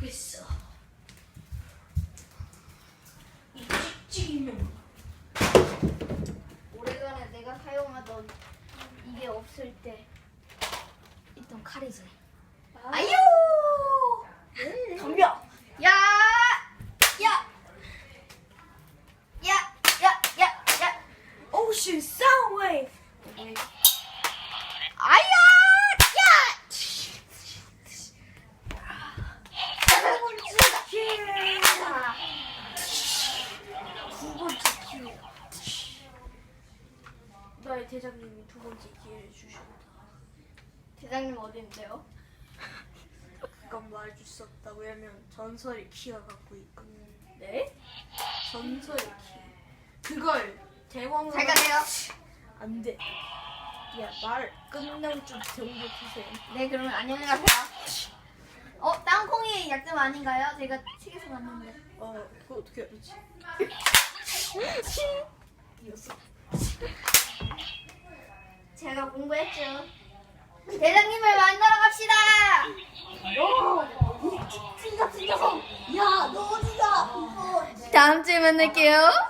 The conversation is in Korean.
가겠어. 이 찍찍이는 오래전에 내가 사용하던 이게 없을 때 있던 칼이지. 아유! 덤벼. 야! 야! 야! 야! 야! 야! 오션 사운웨이. 아야! 야! 기회다. 두 번째 기회. 나의 대장님이 두 번째 기회를 주셨다. 대장님 어딘데요? 그건 말해줄 수 없다. 왜냐면 전설의 키가 갖고 있거든. 네? 전설의 키. 그걸 대왕으로 잘 가세요. 안 돼. 야, 말 끝나고 좀 정리해주세요. 네, 그러면 안녕히 가세요. 어, 땅콩이 약점 아닌가요? 제가 책에서 봤는데. 어, 그거 어떻게 알지? 이었어. 제가 공부 했죠. 대장님을 만나러 갑시다. 너! 이 같은 녀석! 야, 너 어디가? 다음 주에 만날게요.